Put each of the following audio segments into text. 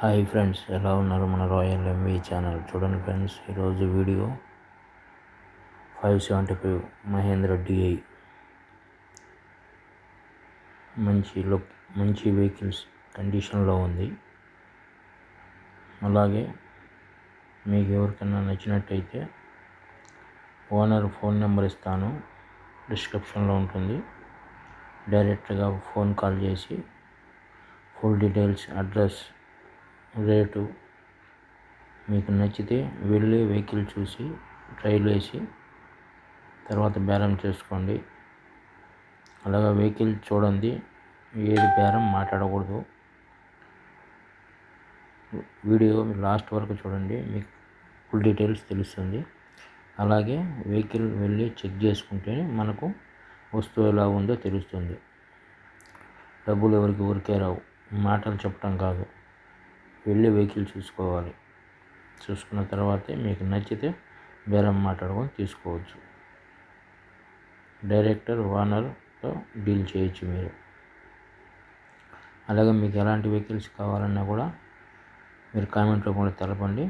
Hi friends ఎలా ఉన్నారు మన రాయల్ ఎంవీ ఛానల్? చూడండి ఫ్రెండ్స్ ఈరోజు video five seventy five Mahindra DI. మంచి లుక్ మంచి వెహికల్స్ కండిషన్లో ఉంది. అలాగే మీకు ఎవరికైనా నచ్చినట్టయితే ఓనర్ ఫోన్ నెంబర్ ఇస్తాను డిస్క్రిప్షన్లో ఉంటుంది. డైరెక్ట్గా ఫోన్ కాల్ చేసి ఫుల్ డీటెయిల్స్ అడ్రస్ రేటు మీకు నచ్చితే వెళ్ళి వెహికల్ చూసి ట్రైల్ వేసి తర్వాత బేరం చేసుకోండి. అలాగా వెహికల్ చూడండి ఏది బేరం మాట్లాడకూడదు. వీడియో లాస్ట్ వరకు చూడండి మీకు ఫుల్ డీటెయిల్స్ తెలుస్తుంది. అలాగే వెహికల్ వెళ్ళి చెక్ చేసుకుంటేనే మనకు వస్తువు ఎలా ఉందో తెలుస్తుంది. డబ్బులు ఎవరికి ఊరికే రావు. మాటలు చెప్పడం కాదు. వెళ్ళి వెహికల్ చూసుకోవాలి. చూసుకున్న తర్వాతే మీకు నచ్చితే బేరం మాట్లాడుకొని తీసుకోవచ్చు. డైరెక్టర్ ఓనర్తో డీల్ చేయొచ్చు మీరు. అలాగే మీకు ఎలాంటి వెహికల్స్ కావాలన్నా కూడా మీరు కామెంట్ రూపంలో తెలపండి.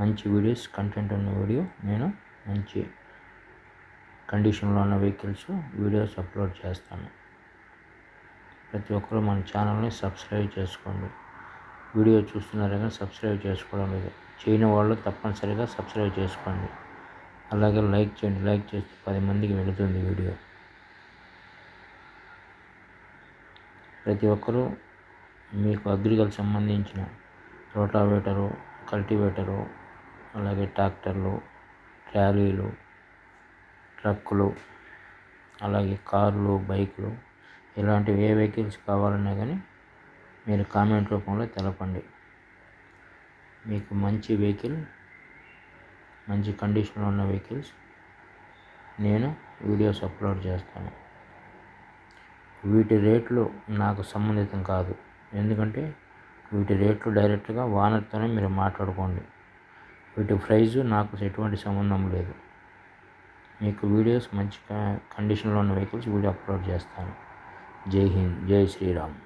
మంచి వీడియోస్ కంటెంట్ ఉన్న వీడియో నేను మంచి కండిషన్లో ఉన్న వెహికల్స్ వీడియోస్ అప్లోడ్ చేస్తాను. ప్రతి ఒక్కరూ మన ఛానల్ని సబ్స్క్రైబ్ చేసుకోండి. వీడియో చూస్తున్నారని కానీ సబ్స్క్రైబ్ చేసుకోవడం లేదు. చేయని వాళ్ళు తప్పనిసరిగా సబ్స్క్రైబ్ చేసుకోండి. అలాగే లైక్ చేయండి. లైక్ చేస్తే పది మందికి వెళుతుంది వీడియో. ప్రతి ఒక్కరూ మీకు అగ్రికల్చర్ సంబంధించిన రోటావేటరు కల్టివేటరు అలాగే ట్రాక్టర్లు ట్రాలీలు ట్రక్కులు అలాగే కార్లు బైకులు ఇలాంటివి ఏ వెహికల్స్ కావాలన్నా కానీ మీరు కామెంట్ రూపంలో తెలపండి. మీకు మంచి వెహికల్ మంచి కండిషన్లో ఉన్న వెహికల్స్ నేను వీడియోస్ అప్లోడ్ చేస్తాను. వీటి రేట్లు నాకు సంబంధితం కాదు. ఎందుకంటే వీటి రేట్లు డైరెక్ట్గా వానర్తోనే మీరు మాట్లాడుకోండి. వీటి ప్రైజు నాకు ఎటువంటి సంబంధం లేదు. మీకు వీడియోస్ మంచి కండిషన్లో ఉన్న వెహికల్స్ వీడియో అప్లోడ్ చేస్తాను. జై హింద్ జై శ్రీరామ్.